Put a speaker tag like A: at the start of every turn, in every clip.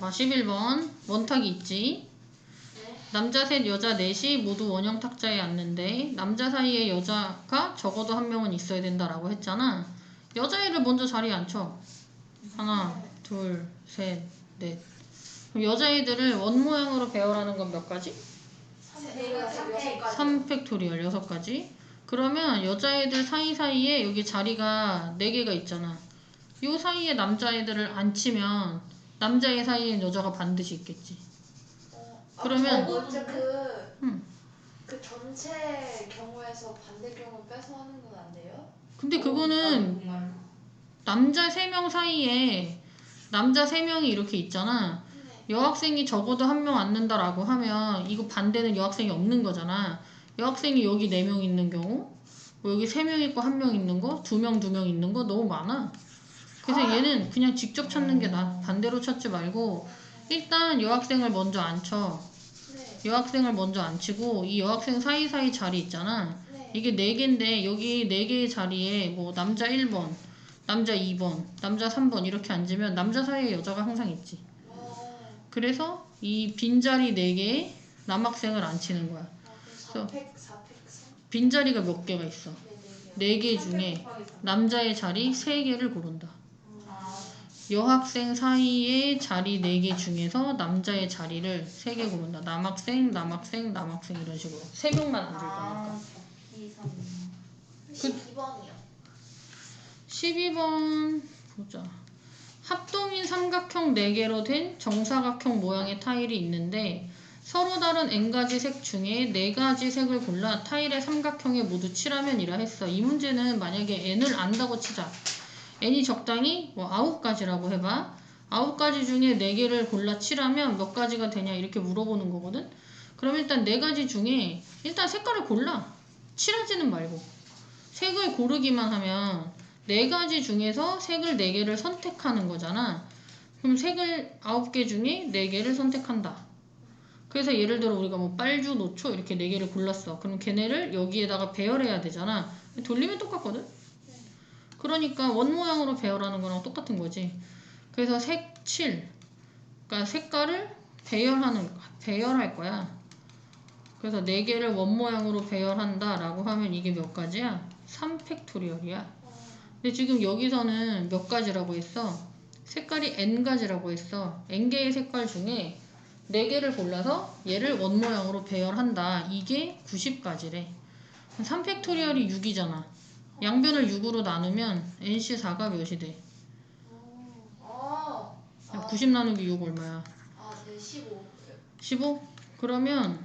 A: 아, 11번 원탁이 있지.
B: 네.
A: 남자 셋, 여자 넷이 모두 원형 탁자에 앉는데 남자 사이에 여자가 적어도 한 명은 있어야 된다라고 했잖아. 여자애를 먼저 자리에 앉혀. 하나, 둘, 셋, 넷. 그럼 여자애들을 원 모양으로 배열하는 건 몇 가지?
B: 세가 여섯 가지.
A: 3팩토리얼 여섯 가지. 그러면 여자애들 사이사이에 여기 자리가 네 개가 있잖아. 요 사이에 남자애들을 앉히면 남자애 사이에 여자가 반드시 있겠지.
B: 어,
A: 그러면-
B: 아, 저번째 그,
A: 음.
B: 그 전체 경우에서 반대 경우 빼서 하는 건 안 돼요?
A: 근데 그거는
C: 정말
A: 남자 세명 사이에 남자 세 명이 이렇게 있잖아.
B: 네.
A: 여학생이 적어도 한 명 앉는다라고 하면 이거 반대는 여학생이 없는 거잖아. 여학생이 여기 네명 있는 경우, 뭐 여기 세명 있고 한명 있는 거, 두명두명 있는 거 너무 많아. 그래서 얘는 그냥 직접 찾는 게 나. 반대로 찾지 말고 일단 여학생을 먼저 앉혀.
B: 네.
A: 여학생을 먼저 앉히고 이 여학생 사이사이 자리 있잖아.
B: 네.
A: 이게 네 개인데 여기 네 개의 자리에 뭐 남자 1번, 남자 2번, 남자 3번 이렇게 앉으면 남자 사이에 여자가 항상 있지.
B: 어,
A: 그래서 이 빈자리 4개에 남학생을 앉히는 거야.
B: 아, 그럼 4팩, 4팩, 3?
A: 빈자리가 몇 개가 있어?
B: 네, 네 개요.
A: 4개 중에. 남자의 자리 3개를 고른다.
C: 아,
A: 여학생 사이의 자리 4개 중에서 남자의 자리를 3개 고른다. 남학생, 남학생, 남학생 이런 식으로. 3명만 앉을 거니까.
C: 아, 삼.
B: 12번이요.
A: 12번 보자. 합동인 삼각형 4개로 된 정사각형 모양의 타일이 있는데 서로 다른 n가지 색 중에 4가지 색을 골라 타일의 삼각형에 모두 칠하면 이라 했어. 이 문제는 만약에 n을 안다고 치자. N이 적당히 뭐 9가지라고 해봐. 9가지 중에 4개를 골라 칠하면 몇 가지가 되냐 이렇게 물어보는 거거든. 그럼 일단 4가지 중에 일단 색깔을 골라. 칠하지는 말고. 색을 고르기만 하면 네 가지 중에서 색을 네 개를 선택하는 거잖아. 그럼 색을 아홉 개 중에 네 개를 선택한다. 그래서 예를 들어 우리가 뭐 빨주, 노초 이렇게 네 개를 골랐어. 그럼 걔네를 여기에다가 배열해야 되잖아. 돌리면 똑같거든. 그러니까 원 모양으로 배열하는 거랑 똑같은 거지. 그래서 색칠, 그러니까 색깔을 배열하는 배열할 거야. 그래서 네 개를 원 모양으로 배열한다 라고 하면 이게 몇 가지야? 3팩토리얼이야. 근데 지금 여기서는 몇 가지라고 했어? 색깔이 n 가지라고 했어. n 개의 색깔 중에 4개를 골라서 얘를 원 모양으로 배열한다. 이게 90가지래. 3팩토리얼이 6이잖아. 양변을 6으로 나누면 nc4가 몇이 돼?
B: 어,
A: 야,
B: 아,
A: 90 나누기 6 얼마야?
B: 아, 네, 15.
A: 15? 그러면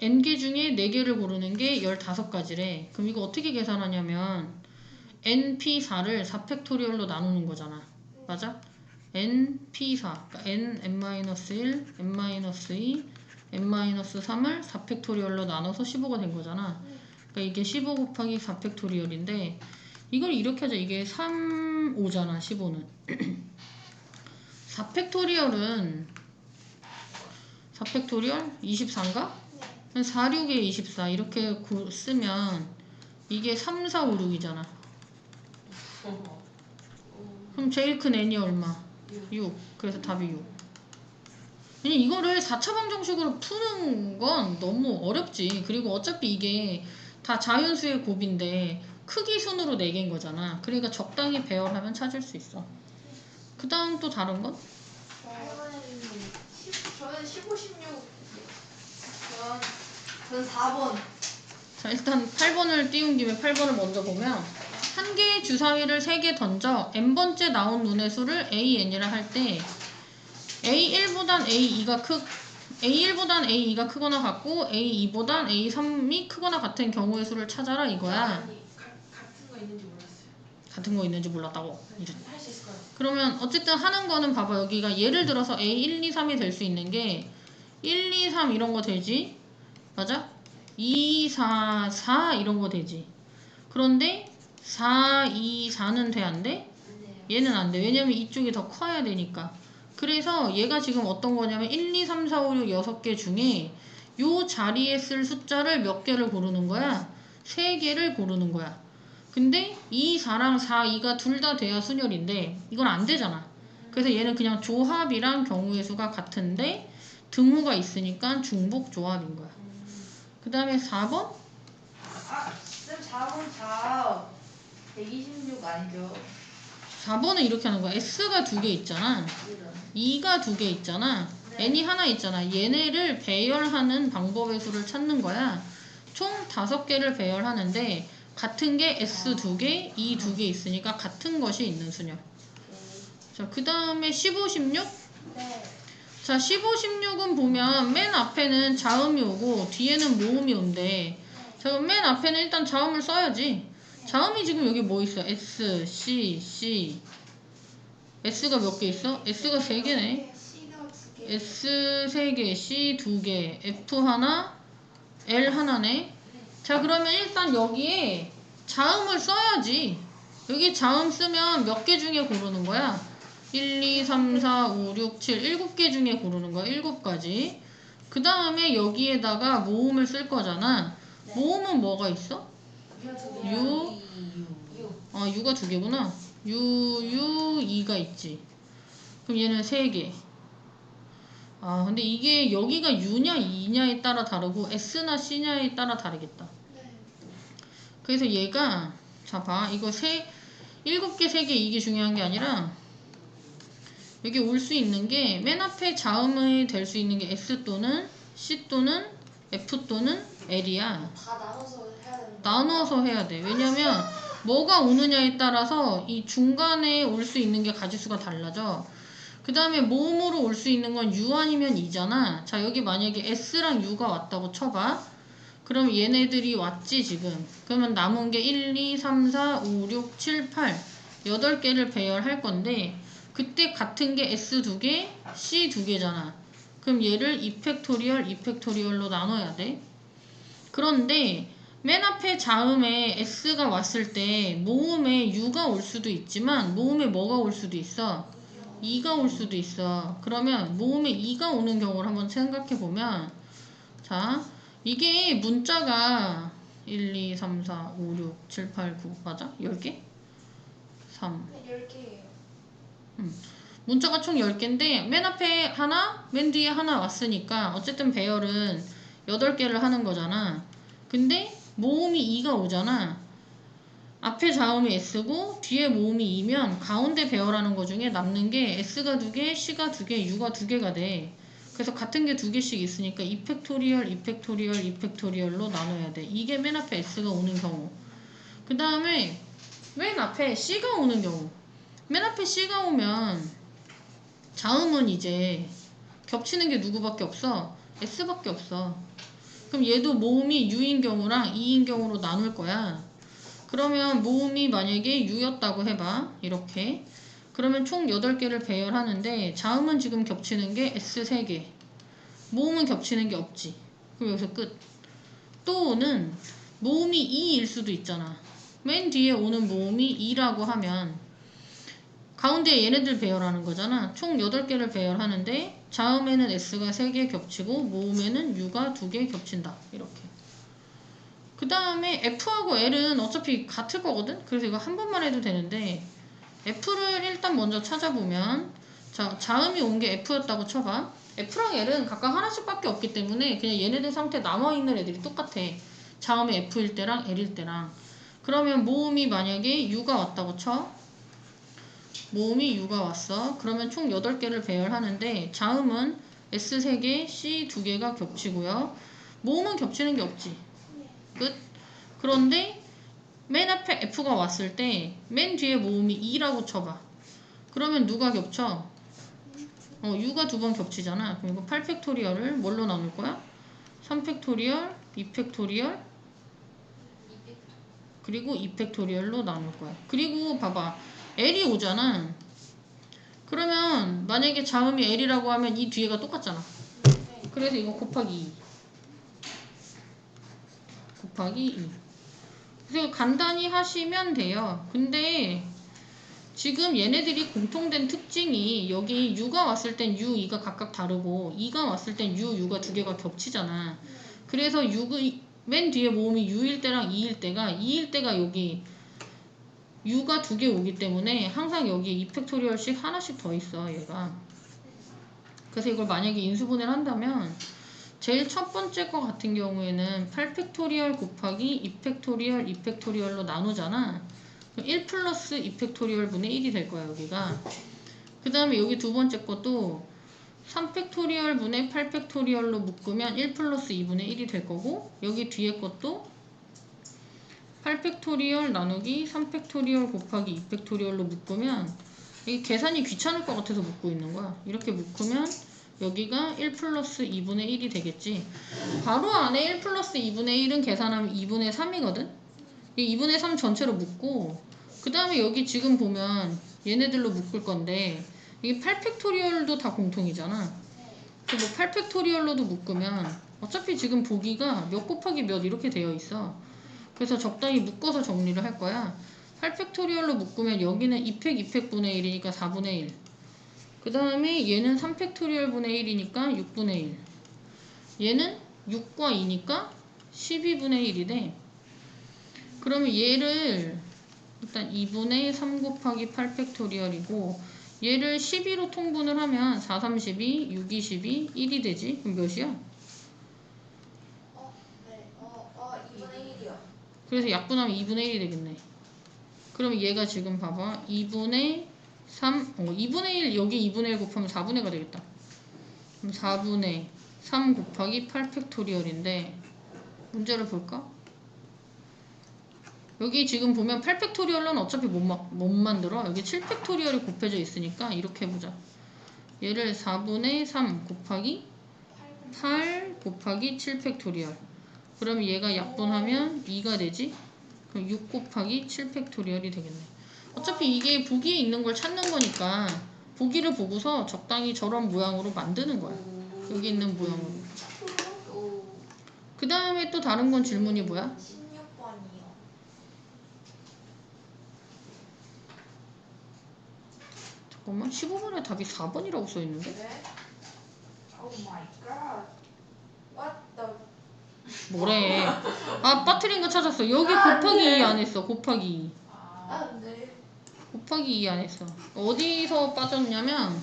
A: n개 중에 4개를 고르는 게 15가지래. 그럼 이거 어떻게 계산하냐면 np4를 4팩토리얼로 나누는 거잖아. 맞아? np4, 그러니까 n, n-1, n-2, n-3을 4팩토리얼로 나눠서 15가 된 거잖아. 그러니까 이게 15 곱하기 4 팩토리얼인데 이걸 이렇게 하자. 이게 3, 5잖아. 15는. 4 팩토리얼은 4 팩토리얼 24인가? 4, 6에 24 이렇게 구- 쓰면 이게 3, 4, 5, 6이잖아. 그럼 제일 큰 n이 얼마? 6. 그래서 답이 6. 그냥 이거를 4차 방정식으로 푸는 건 너무 어렵지. 그리고 어차피 이게 다 자연수의 곱인데 크기 순으로 4개인 거잖아. 그러니까 적당히 배열하면 찾을 수 있어. 그 다음 또 다른 건?
B: 저는 10, 저는 15, 16. 전, 전 4번.
A: 자, 일단 8번을 띄운 김에 8번을 먼저 보면 한 개의 주사위를 3개 던져 n번째 나온 눈의 수를 an이라 할 때 a1보단 a2가 크 a1보단 a2가 크거나 같고 a2보단 a3이 크거나 같은 경우의 수를 찾아라 이거야.
C: 아니, 가, 같은 거 있는지 몰랐어요.
A: 같은 거 있는지 몰랐다고. 이래.
C: 할수 있을 것 같아요.
A: 그러면 어쨌든 하는 거는 봐봐 여기가 예를 들어서 A1, 2, 3이 될 수 있는 게 1, 2, 3 이런 거 되지 맞아? 2, 4, 4 이런 거 되지 그런데 4, 2, 4는 돼 안 돼?
B: 안 돼요.
A: 얘는 안 돼. 왜냐면 이쪽이 더 커야 되니까. 그래서 얘가 지금 어떤 거냐면 1, 2, 3, 4, 5, 6, 6개 중에 요 자리에 쓸 숫자를 몇 개를 고르는 거야? 세 개를 고르는 거야. 근데 2, 4랑 4, 2가 둘 다 돼야 순열인데 이건 안 되잖아. 그래서 얘는 그냥 조합이랑 경우의 수가 같은데 등호가 있으니까 중복 조합인 거야. 그 다음에 4번?
C: 아, 쌤 4번 4. 126 아니죠?
A: 4번은 이렇게 하는 거야. S가 두 개 있잖아. 2가 두 개 있잖아.
C: 네.
A: n이 하나 있잖아. 얘네를 배열하는 방법의 수를 찾는 거야. 총 다섯 개를 배열하는데 같은 게 S 두 개, E 두 개 있으니까 같은 것이 있는 수냐. 자, 그 다음에 15, 16?
B: 네.
A: 자, 15, 16은 보면 맨 앞에는 자음이 오고 뒤에는 모음이 온대. 자, 그럼 맨 앞에는 일단 자음을 써야지. 자음이 지금 여기 뭐 있어? S, C, C. S가 몇 개 있어? S가 세 개네.
B: C가 두 개.
A: S 3개, C 2개, F 하나, L 하나네. 자, 그러면 일단 여기에 자음을 써야지. 여기 자음 쓰면 몇 개 중에 고르는 거야? 1, 2, 3, 4, 5, 6, 7, 7개 중에 고르는 거야. 7가지. 그 다음에 여기에다가 모음을 쓸 거잖아.
C: 네.
A: 모음은 뭐가 있어?
C: 유.
A: 유.
C: 유.
A: 아, U가 두 개구나. U, U, 2가 있지. 그럼 얘는 세 개. 아, 근데 이게 여기가 U냐, 2냐에 따라 다르고 S나 C냐에 따라 다르겠다.
B: 네.
A: 그래서 얘가, 자, 봐. 이거 세, 일곱 개, 세 개 이게 중요한 게 아니라 여기 올 수 있는 게 맨 앞에 자음이 될 수 있는 게 S 또는 C 또는 F 또는 L이야.
B: 다 나눠서.
A: 나눠서 해야 돼. 왜냐면 뭐가 오느냐에 따라서 이 중간에 올 수 있는 게 가지수가 달라져. 그 다음에 모음으로 올 수 있는 건 U 아니면 2잖아. 자, 여기 만약에 S랑 U가 왔다고 쳐봐. 그럼 얘네들이 왔지, 지금. 그러면 남은 게 1, 2, 3, 4, 5, 6, 7, 8. 8개를 배열할 건데, 그때 같은 게 S 두 개, C 두 개잖아. 그럼 얘를 2팩토리얼, 2팩토리얼로 나눠야 돼. 그런데 맨 앞에 자음에 S가 왔을 때 모음에 U가 올 수도 있지만 모음에 뭐가 올 수도 있어? 2가 올 수도 있어. 그러면 모음에 2가 오는 경우를 한번 생각해 보면 자, 이게 문자가 1, 2, 3, 4, 5, 6, 7, 8, 9 맞아? 10개? 3
B: 네, 10개예요.
A: 문자가 총 10개인데 맨 앞에 하나, 맨 뒤에 하나 왔으니까 어쨌든 배열은 8개를 하는 거잖아. 근데 모음이 2가 오잖아. 앞에 자음이 S고 뒤에 모음이 2면 가운데 배열하는 거 중에 남는 게 S가 2개, C가 2개, U가 2개가 돼. 그래서 같은 게두 개씩 있으니까 2팩토리얼, 2팩토리얼, 2팩토리얼로 나눠야 돼. 이게 맨 앞에 S가 오는 경우. 그 다음에 맨 앞에 C가 오는 경우. 맨 앞에 C가 오면 자음은 이제 겹치는 게 누구밖에 없어? S밖에 없어. 그럼 얘도 모음이 U인 경우랑 E인 경우로 나눌 거야. 그러면 모음이 만약에 U였다고 해봐. 이렇게. 그러면 총 8개를 배열하는데 자음은 지금 겹치는 게 S 3개. 모음은 겹치는 게 없지. 그럼 여기서 끝. 또는 모음이 2일 수도 있잖아. 맨 뒤에 오는 모음이 2라고 하면 가운데 얘네들 배열하는 거잖아. 총 8개를 배열하는데 자음에는 S가 3개 겹치고 모음에는 U가 2개 겹친다. 이렇게. 그 다음에 F하고 L은 어차피 같을 거거든? 그래서 이거 한 번만 해도 되는데 F를 일단 먼저 찾아보면 자, 자음이 온 게 F였다고 쳐봐. F랑 L은 각각 하나씩밖에 없기 때문에 그냥 얘네들 상태 남아있는 애들이 똑같아. 자음이 F일 때랑 L일 때랑. 그러면 모음이 만약에 U가 왔다고 쳐. 모음이 U가 왔어. 그러면 총 8개를 배열하는데 자음은 S 3개, C 2개가 겹치고요. 모음은 겹치는 게 없지. 끝. 그런데 맨 앞에 F가 왔을 때 맨 뒤에 모음이 2라고 쳐봐. 그러면 누가 겹쳐? 어, U가 두 번 겹치잖아. 그럼 이거 8팩토리얼을 뭘로 나눌 거야? 3팩토리얼, 2팩토리얼, 그리고 2팩토리얼로 나눌 거야. 그리고 봐봐. L이 오잖아. 그러면 만약에 자음이 L이라고 하면 이 뒤에가 똑같잖아. 그래서 이거 곱하기 2. 곱하기 2. 그래서 간단히 하시면 돼요. 근데 지금 얘네들이 공통된 특징이 여기 U가 왔을 땐 U, 2가 각각 다르고 2가 왔을 땐 U, U가 두 개가 겹치잖아. 그래서 6, 맨 뒤에 모음이 U일 때랑 2일 때가 2일 때가 여기 u가 두 개 오기 때문에 항상 여기 2팩토리얼씩 하나씩 더 있어 얘가. 그래서 이걸 만약에 인수분해를 한다면 제일 첫 번째 거 같은 경우에는 8팩토리얼 곱하기 2팩토리얼 2팩토리얼로 나누잖아. 그럼 1 플러스 2팩토리얼 분의 1이 될 거야 여기가. 그 다음에 여기 두 번째 것도 3팩토리얼 분의 8팩토리얼로 묶으면 1 플러스 2분의 1이 될 거고 여기 뒤에 것도 8팩토리얼 나누기 3팩토리얼 곱하기 2팩토리얼로 묶으면 이게 계산이 귀찮을 것 같아서 묶고 있는 거야. 이렇게 묶으면 여기가 1 플러스 2분의 1이 되겠지. 바로 안에 1 플러스 2분의 1은 계산하면 2분의 3이거든? 이 2분의 3 전체로 묶고 그 다음에 여기 지금 보면 얘네들로 묶을 건데 이게 8팩토리얼도 다 공통이잖아. 그래서 뭐 8팩토리얼로도 묶으면 어차피 지금 보기가 몇 곱하기 몇 이렇게 되어 있어. 그래서 적당히 묶어서 정리를 할 거야. 8팩토리얼로 묶으면 여기는 2팩 2팩 분의 1이니까 4분의 1. 그 다음에 얘는 3팩토리얼 분의 1이니까 6분의 1. 얘는 6과 2니까 12분의 1이 돼. 그러면 얘를 일단 2분의 3 곱하기 8팩토리얼이고 얘를 12로 통분을 하면 4, 32, 6, 22, 1이 되지? 그럼 몇이야?
B: 어, 네, 어, 어, 2분의 1이요.
A: 그래서 약분하면 2분의 1이 되겠네. 그러면 얘가 지금 봐봐. 2분의 3, 어, 2분의 1, 여기 2분의 1 곱하면 4분의 가 되겠다. 그럼 4분의 3 곱하기 8 팩토리얼인데, 문제를 볼까? 여기 지금 보면 8 팩토리얼은 어차피 못, 마, 못 만들어. 여기 7 팩토리얼이 곱해져 있으니까 이렇게 해보자. 얘를 4분의 3 곱하기 8 곱하기 7 팩토리얼. 그러면 얘가 약분하면 2가 되지? 그럼 6 곱하기 7 팩토리얼이 되겠네. 어차피 이게 보기에 있는 걸 찾는 거니까 보기를 보고서 적당히 저런 모양으로 만드는 거야. 여기 있는 모양으로.
C: 오.
A: 그 다음에 또 다른 건 질문이 뭐야?
B: 16번이요.
A: 잠깐만 15번에 답이 4번이라고 써있는데?
B: 네.
C: 오 마이 갓.
B: What the?
A: 뭐래? 아 빠트린 거 찾았어. 여기
B: 아,
A: 곱하기
B: 네.
A: 2안 했어. 곱하기 2.
C: 아.
B: 아, 네.
A: 곱하기 2 안 했어. 어디서 빠졌냐면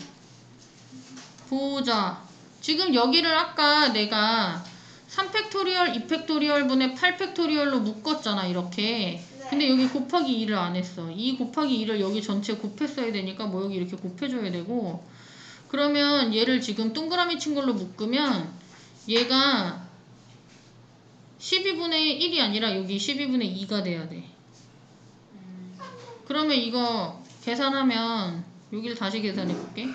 A: 보자. 지금 여기를 아까 내가 3팩토리얼, 2팩토리얼 분의 8팩토리얼로 묶었잖아 이렇게.
B: 네.
A: 근데 여기 곱하기 2를 안 했어. 2 곱하기 2를 여기 전체 곱했어야 되니까 뭐 여기 이렇게 곱해줘야 되고 그러면 얘를 지금 동그라미 친 걸로 묶으면 얘가 12분의 1이 아니라 여기 12분의 2가 돼야 돼.
C: 음.
A: 그러면 이거 계산하면 여기를 다시 계산해 볼게.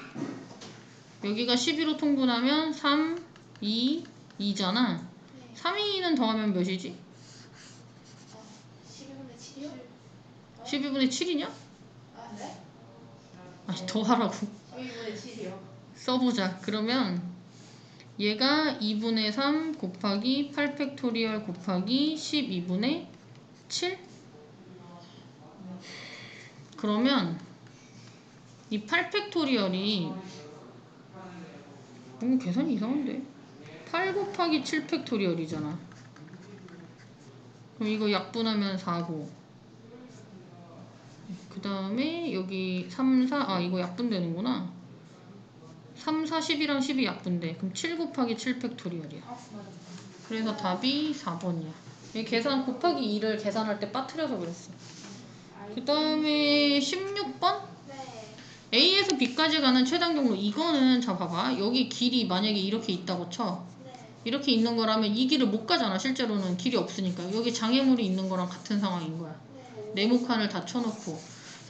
A: 여기가 12로 통분하면 3, 2, 2잖아.
B: 네.
A: 3, 2는 더하면 몇이지?
B: 어, 12분의 7이요?
A: 12분의 7이냐?
B: 아, 네?
A: 아니 더하라고.
C: 12분의 7이요.
A: 써보자. 그러면 얘가 2분의 3 곱하기 8 팩토리얼 곱하기 12분의 7? 그러면 이 8 팩토리얼이 음, 계산이 이상한데? 8 곱하기 7 팩토리얼이잖아. 그럼 이거 약분하면 4고. 그 다음에 여기 3, 4, 아, 이거 약분되는구나. 3, 4, 10이랑 10이 약분돼. 그럼 7 곱하기 7 팩토리얼이야.
C: 아, 맞아.
A: 그래서 답이 4번이야. 이 계산 곱하기 2를 계산할 때 빠뜨려서 그랬어. 그 다음에 16번?
B: 네.
A: A에서 B까지 가는 최단 경로. 이거는 자 봐봐. 여기 길이 만약에 이렇게 있다고 쳐.
B: 네.
A: 이렇게 있는 거라면 이 길을 못 가잖아. 실제로는 길이 없으니까. 여기 장애물이 있는 거랑 같은 상황인 거야.
B: 네.
A: 네모칸을 다 쳐놓고.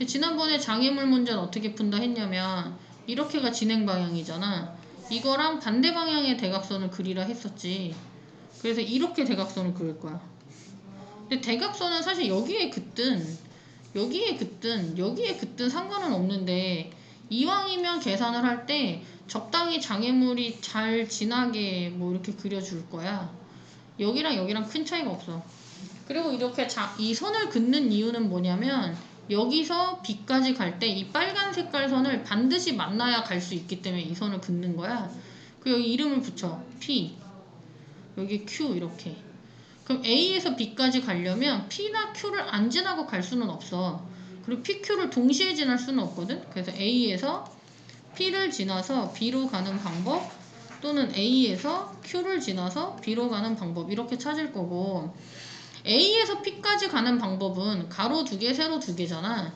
A: 지난번에 장애물 문제는 어떻게 푼다 했냐면 이렇게가 진행 방향이잖아. 이거랑 반대 방향의 대각선을 그리라 했었지. 그래서 이렇게 대각선을 그릴 거야. 근데 대각선은 사실 여기에 긋든 여기에 긋든 여기에 긋든 상관은 없는데 이왕이면 계산을 할 때 적당히 장애물이 잘 지나게 뭐 이렇게 그려줄 거야. 여기랑 여기랑 큰 차이가 없어. 그리고 이렇게 자, 이 선을 긋는 이유는 뭐냐면 여기서 B까지 갈 때 이 빨간 색깔 선을 반드시 만나야 갈 수 있기 때문에 이 선을 긋는 거야. 그 여기 이름을 붙여. P. 여기 Q 이렇게. 그럼 A에서 B까지 가려면 P나 Q를 안 지나고 갈 수는 없어. 그리고 PQ를 동시에 지날 수는 없거든. 그래서 A에서 P를 지나서 B로 가는 방법 또는 A에서 Q를 지나서 B로 가는 방법 이렇게 찾을 거고 A에서 P까지 가는 방법은 가로 두 개, 세로 두 개잖아.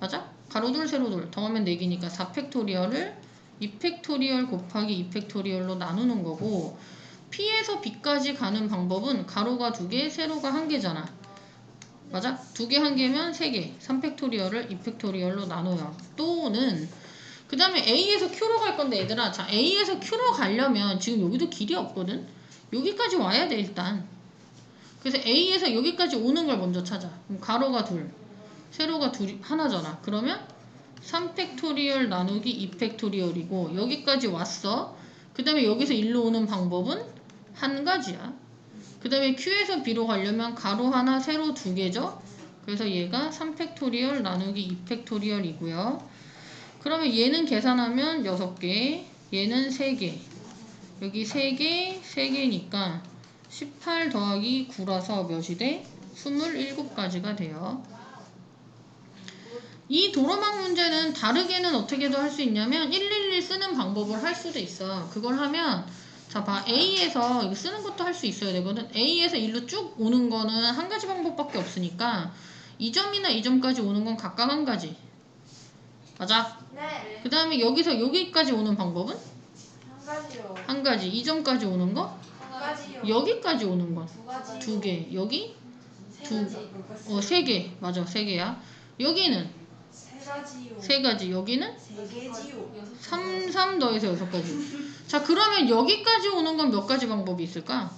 A: 맞아? 가로 둘, 세로 둘 더하면 4개니까 4팩토리얼을 2팩토리얼 곱하기 2팩토리얼로 나누는 거고 P에서 B까지 가는 방법은 가로가 두 개, 세로가 한 개잖아. 맞아? 두개한 개면 세 개. 3팩토리얼을 2팩토리얼로 나눠요. 또는 그 다음에 A에서 Q로 갈 건데 얘들아 자 A에서 Q로 가려면 지금 여기도 길이 없거든? 여기까지 와야 돼 일단. 그래서 A에서 여기까지 오는 걸 먼저 찾아. 그럼 가로가 둘, 세로가 둘 하나잖아. 그러면 3팩토리얼 나누기 2팩토리얼이고 여기까지 왔어. 그 다음에 여기서 일로 오는 방법은 한 가지야. 그 다음에 Q에서 B로 가려면 가로 하나, 세로 두 개죠. 그래서 얘가 3팩토리얼 나누기 2팩토리얼이고요. 그러면 얘는 계산하면 6개, 얘는 3개. 여기 3개, 3개니까 18 더하기 9라서 몇이 돼? 27가지가 돼요. 이 도로망 문제는 다르게는 어떻게도 할 수 있냐면 111 쓰는 방법을 할 수도 있어. 그걸 하면 자 봐 A에서 이거 쓰는 것도 할 수 있어야 되거든. A에서 1로 쭉 오는 거는 한 가지 방법밖에 없으니까 이 점이나 이 점까지 오는 건 각각 한 가지. 맞아?
B: 네.
A: 그 다음에 여기서 여기까지 오는 방법은
B: 한 가지요.
A: 한 가지. 이 점까지 오는 거. 여기까지 오는 건
B: 두
A: 개. 여기
B: 세
A: 두-. 어 세 개. 맞아 세 개야. 여기는
B: 세 가지.
A: 여기는
B: 세 개지요.
A: 3, 3 더해서 여섯 가지. 자, 그러면 여기까지 오는 건 몇 가지 방법이 있을까?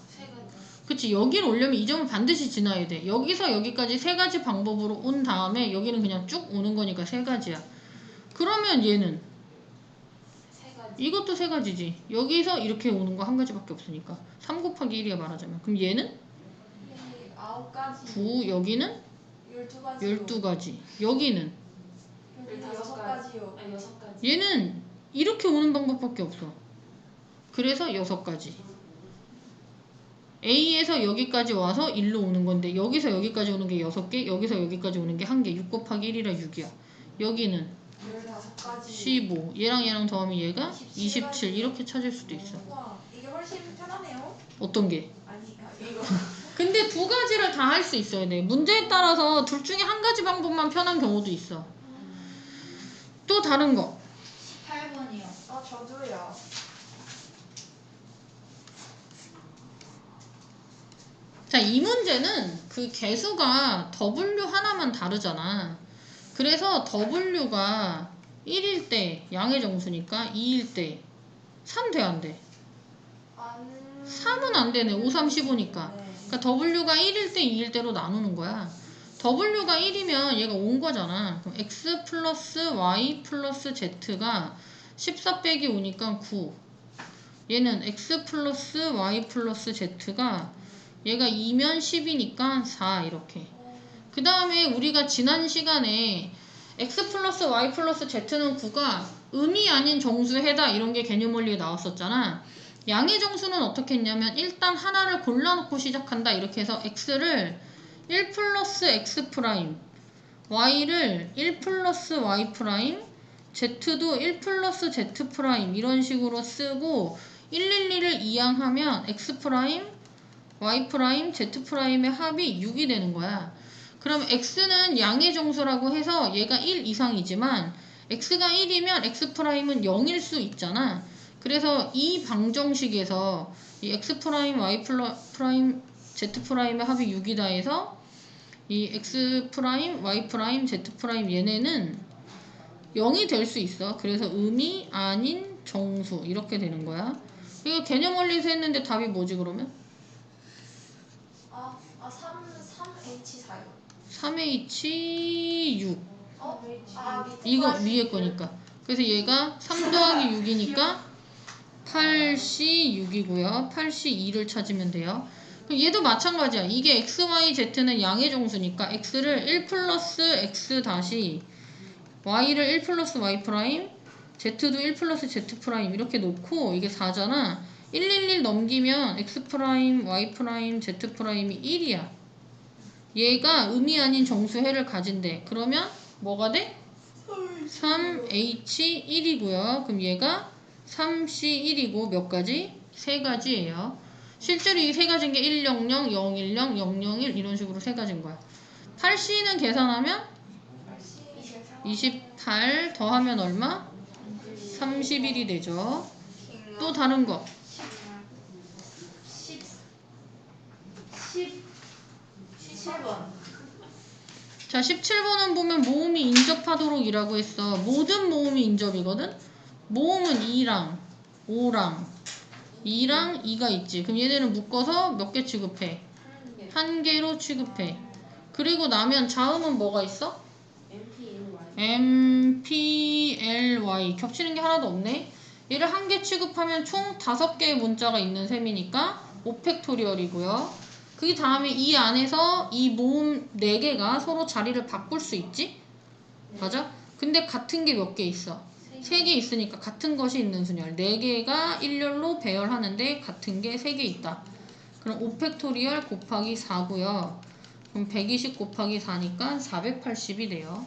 A: 그치, 여기를 오려면 이 점을 반드시 지나야 돼. 여기서 여기까지 세 가지 방법으로 온 다음에 여기는 그냥 쭉 오는 거니까 세 가지야. 그러면 얘는. 이것도 세 가지지. 여기서 이렇게 오는 거 한 가지밖에 없으니까. 3 곱하기 1이야 말하자면. 그럼 얘는
B: 이 아홉 가지.
A: 9, 여기는
B: 열두 가지.
A: 12가지. 여기는
B: 여기는 여섯 가지요. 아 여섯 가지.
A: 얘는 이렇게 오는 방법밖에 없어. 그래서 여섯 가지. A에서 여기까지 와서 1로 오는 건데 여기서 여기까지 오는 게 여섯 개, 여기서 여기까지 오는 게한 개. 6 곱하기 1이라 6이야. 여기는. 15. 얘랑 얘랑 더하면 얘가
B: 27
A: 27. 이렇게 찾을 수도 있어.
B: 와 이게 훨씬 편하네요.
A: 어떤 게?
B: 아니 아, 이거.
A: 근데 두 가지를 다 할 수 있어야 돼. 문제에 따라서 둘 중에 한 가지 방법만 편한 경우도 있어. 또 다른 거.
C: 8번이요.
B: 아 저도요.
A: 자, 이 문제는 그 개수가 W 하나만 다르잖아. 그래서 W가 1일 때 양의 정수니까 2일 때 3 돼, 안 돼?
B: 안.
A: 3은 안 되네. 5, 3, 15니까.
B: 네.
A: 그러니까 W가 1일 때 2일 때로 나누는 거야. W가 1이면 얘가 온 거잖아. 그럼 X 플러스 Y 플러스 Z가 14 빼기 5니까 9. 얘는 X 플러스 Y 플러스 Z가 얘가 2면 10이니까 4 이렇게. 그 다음에 우리가 지난 시간에 x 플러스 y 플러스 z는 9가 음이 아닌 정수해다 이런 게 개념 원리에 나왔었잖아. 양의 정수는 어떻게 했냐면 일단 하나를 골라놓고 시작한다 이렇게 해서 x를 1 플러스 x 프라임 y를 1 플러스 y 프라임 z도 1 플러스 z 프라임 이런 식으로 쓰고 111을 이항하면 x 프라임 y 프라임 z 프라임의 합이 6이 되는 거야. 그럼 x는 양의 정수라고 해서 얘가 1 이상이지만 x가 1이면 x 프라임은 0일 수 있잖아. 그래서 이 방정식에서 이 x 프라임 y 프라임 z 프라임의 합이 6이다 해서 이 x 프라임 y 프라임 z 프라임 얘네는 0이 될 수 있어. 그래서 음이 아닌 정수 이렇게 되는 거야. 이거 개념 원리에서 했는데 답이 뭐지 그러면?
B: 아, 아 3, 3H 4요.
A: 3H 6
B: 어? 아
A: 이거
B: 거
A: 위에 거니까. 그래서 얘가 3 더하기 6이니까 8C 6이고요. 8C 2를 찾으면 돼요. 그럼 얘도 마찬가지야. 이게 X, Y, Z는 양의 정수니까 X를 1 플러스 X 다시 Y를 1 플러스 Y 프라임 Z도 1 플러스 Z 프라임 이렇게 놓고 이게 4잖아. 111 넘기면 X 프라임, Y 프라임, Z 프라임이 1이야 얘가 음이 아닌 정수해를 가진대. 그러면 뭐가 돼? 3H1이고요. 그럼 얘가 3C1이고 몇 가지? 세 가지예요. 실제로 이 세 가지인 게 100, 010, 001 이런 식으로 세 가지인 거야. 8C는 계산하면 28 더하면 얼마? 31이 되죠. 또 다른 거.
B: 10 10 17번
A: 자, 17번은 보면 모음이 인접하도록 이라고 했어. 모든 모음이 인접이거든? 모음은 2랑 5랑 2랑 2가 있지. 그럼 얘네는 묶어서 몇 개 취급해? 한 개로 취급해. 그리고 나면 자음은 뭐가 있어?
B: MPLY.
A: 겹치는 게 하나도 없네. 얘를 한 개 취급하면 총 다섯 개의 문자가 있는 셈이니까 5팩토리얼이고요. 그 다음에 이 안에서 이 모음 네 개가 서로 자리를 바꿀 수 있지? 맞아? 근데 같은 게 몇 개 있어? 세개 있으니까 같은 것이 있는 순열. 네 개가 일렬로 배열하는데 같은 게세개 있다. 그럼 5팩토리얼 곱하기 4고요. 그럼 120 곱하기 4니까 480이 돼요.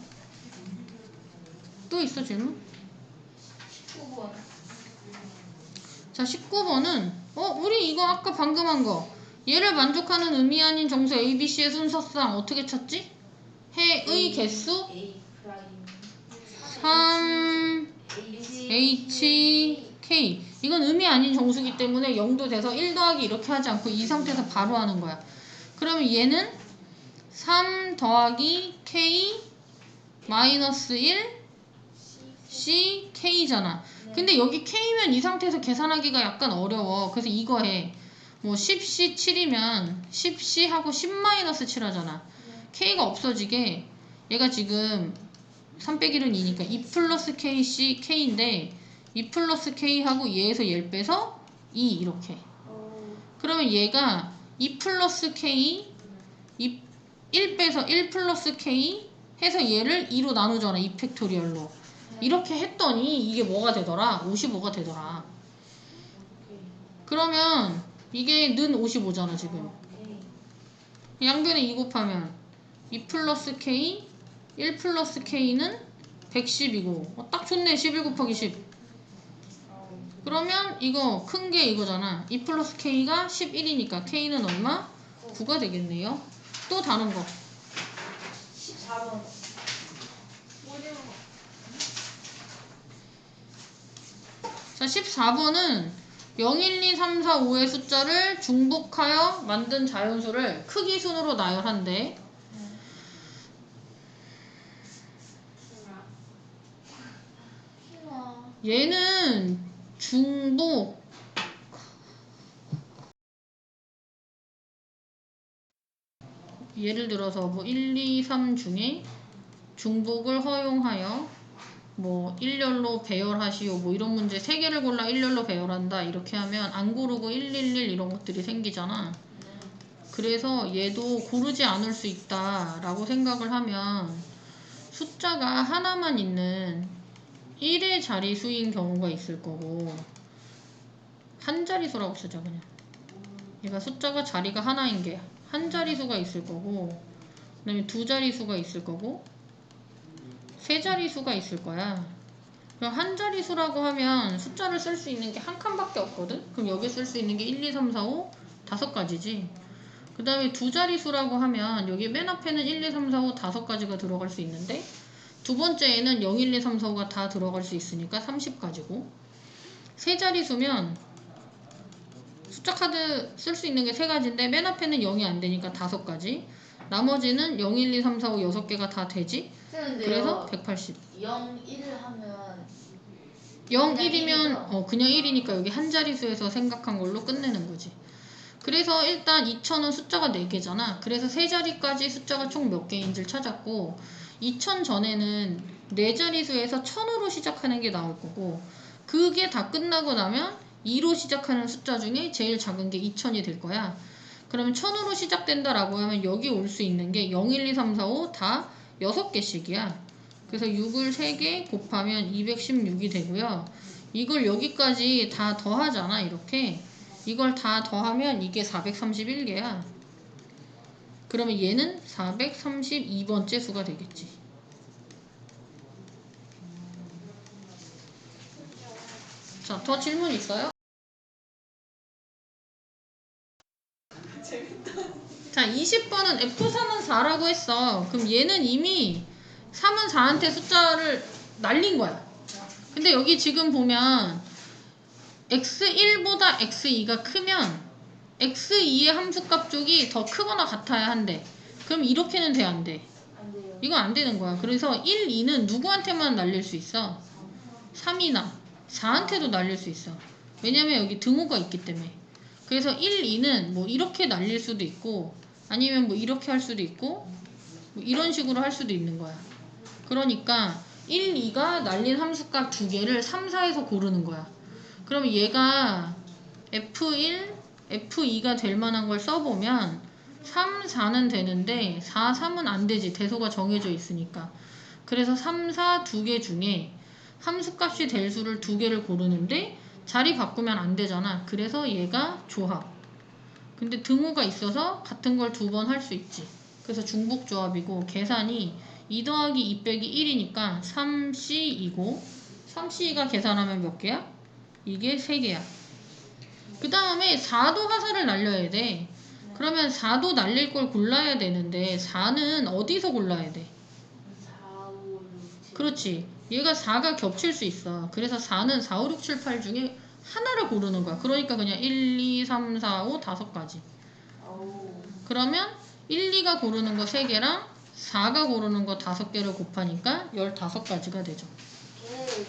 A: 또 있어 질문?
B: 19번
A: 자 19번은 어 우리 이거 아까 방금 한거 얘를 만족하는 의미 아닌 정수 ABC의 순서상 어떻게 찾지? 해의 개수?
B: A 프라임
A: 3 H K. 이건 의미 아닌 정수기 때문에 0도 돼서 1 더하기 이렇게 하지 않고 이 상태에서 바로 하는 거야. 그러면 얘는 3 더하기 K 마이너스 1 C K잖아. 근데 여기 K면 이 상태에서 계산하기가 약간 어려워. 그래서 이거 해 뭐 10C 7이면 10C 하고 10 마이너스 7 하잖아. K가 없어지게 얘가 지금 3 빼기 1은 2니까 2 플러스 KC K인데 2 플러스 K하고 얘에서 얘를 빼서 2 이렇게. 그러면 얘가 2 플러스 K 2, 1 빼서 1 플러스 K 해서 얘를 2로 나누잖아 2 팩토리얼로. 이렇게 했더니 이게 뭐가 되더라? 55가 되더라. 그러면 이게 는 55잖아 지금. 양변에 2 곱하면 2 플러스 K 1 플러스 K는 110이고 어, 딱 좋네 11 곱하기 10 그러면 이거 큰 게 이거잖아. 2 플러스 K가 11이니까 K는 얼마? 9가 되겠네요. 또 다른 거.
B: 14번.
A: 자, 14번은 0, 1, 2, 3, 4, 5의 숫자를 중복하여 만든 자연수를 크기 순으로 나열한대. 얘는 중복 예를 들어서 뭐 1, 2, 3 중에 중복을 허용하여 뭐 일렬로 배열하시오 뭐 이런 문제 세 개를 골라 일렬로 배열한다 이렇게 하면 안 고르고 111 이런 것들이 생기잖아. 그래서 얘도 고르지 않을 수 있다 라고 생각을 하면 숫자가 하나만 있는 1의 자리수인 경우가 있을 거고 한 자리수라고 쓰자 그냥 얘가 숫자가 자리가 하나인 게 한 자리수가 있을 거고 그 다음에 두 자리수가 있을 거고 세 자리수가 있을 거야. 그럼 한 자리수라고 하면 숫자를 쓸 수 있는 게 한 칸밖에 없거든? 그럼 여기 쓸 수 있는 게 1, 2, 3, 4, 5 다섯 가지지. 그 다음에 두 자리수라고 하면 여기 맨 앞에는 1, 2, 3, 4, 5 다섯 가지가 들어갈 수 있는데 두 번째에는 0, 1, 2, 3, 4, 5가 다 들어갈 수 있으니까 30가지고. 세 자리수면 숫자 카드 쓸 수 있는 게 세 가지인데 맨 앞에는 0이 안 되니까 다섯 가지. 나머지는 0, 1, 2, 3, 4, 5 여섯 개가 다 되지 그래서
B: 그래서
A: 180
B: 0, 1을 하면
A: 0,
B: 그냥
A: 1이면
B: 일이죠?
A: 어 그냥 1이니까 여기 한 자리수에서 생각한 걸로 끝내는 거지. 그래서 일단 2000은 숫자가 4개잖아. 그래서 세 자리까지 숫자가 총 몇 개인지를 찾았고 2000 전에는 네 자리수에서 1000으로 시작하는 게 나올 거고 그게 다 끝나고 나면 2로 시작하는 숫자 중에 제일 작은 게 2000이 될 거야. 그러면 1000으로 시작된다라고 하면 여기 올 수 있는 게 0, 1, 2, 3, 4, 5 다 6개씩이야. 그래서 6을 3개 곱하면 216이 되고요. 이걸 여기까지 다 더하잖아, 이렇게. 이걸 다 더하면 이게 431개야. 그러면 얘는 432번째 수가 되겠지. 자, 더 질문 있어요? 재밌다. 자, 20번은 F3은 4라고 했어. 그럼 얘는 이미 3은 4한테 숫자를 날린 거야. 근데 여기 지금 보면 x1보다 x2가 크면 x2의 함수값 쪽이 더 크거나 같아야 한대. 그럼 이렇게는 돼, 안 돼? 이거 안 되는 거야. 그래서 1, 2는 누구한테만 날릴 수 있어? 3이나 4한테도 날릴 수 있어. 왜냐면 여기 등호가 있기 때문에. 그래서 1, 2는 뭐 이렇게 날릴 수도 있고 아니면 뭐 이렇게 할 수도 있고 뭐 이런 식으로 할 수도 있는 거야. 그러니까 1, 2가 날린 함수값 두 개를 3, 4에서 고르는 거야. 그러면 얘가 F1, F2가 될 만한 걸 써보면 3, 4는 되는데 4, 3은 안 되지. 대소가 정해져 있으니까. 그래서 3, 4 두 개 중에 함수값이 될 수를 두 개를 고르는데 자리 바꾸면 안 되잖아. 그래서 얘가 조합. 근데 등호가 있어서 같은 걸 두 번 할 수 있지. 그래서 중복 조합이고 계산이 2 더하기 2 빼기 1이니까 3C이고 3C가 계산하면 몇 개야? 이게 3개야. 그 다음에 4도 화살을 날려야 돼. 그러면 4도 날릴 걸 골라야 되는데 4는 어디서 골라야 돼?
B: 4, 5, 6, 7.
A: 그렇지. 얘가 4가 겹칠 수 있어. 그래서 4는 4, 5, 6, 7, 8 중에 하나를 고르는 거야. 그러니까 그냥 1, 2, 3, 4, 5 다섯 가지. 그러면 1, 2가 고르는 거 3개랑 4가 고르는 거 5개를 곱하니까 15가지가 되죠.
B: 오케이.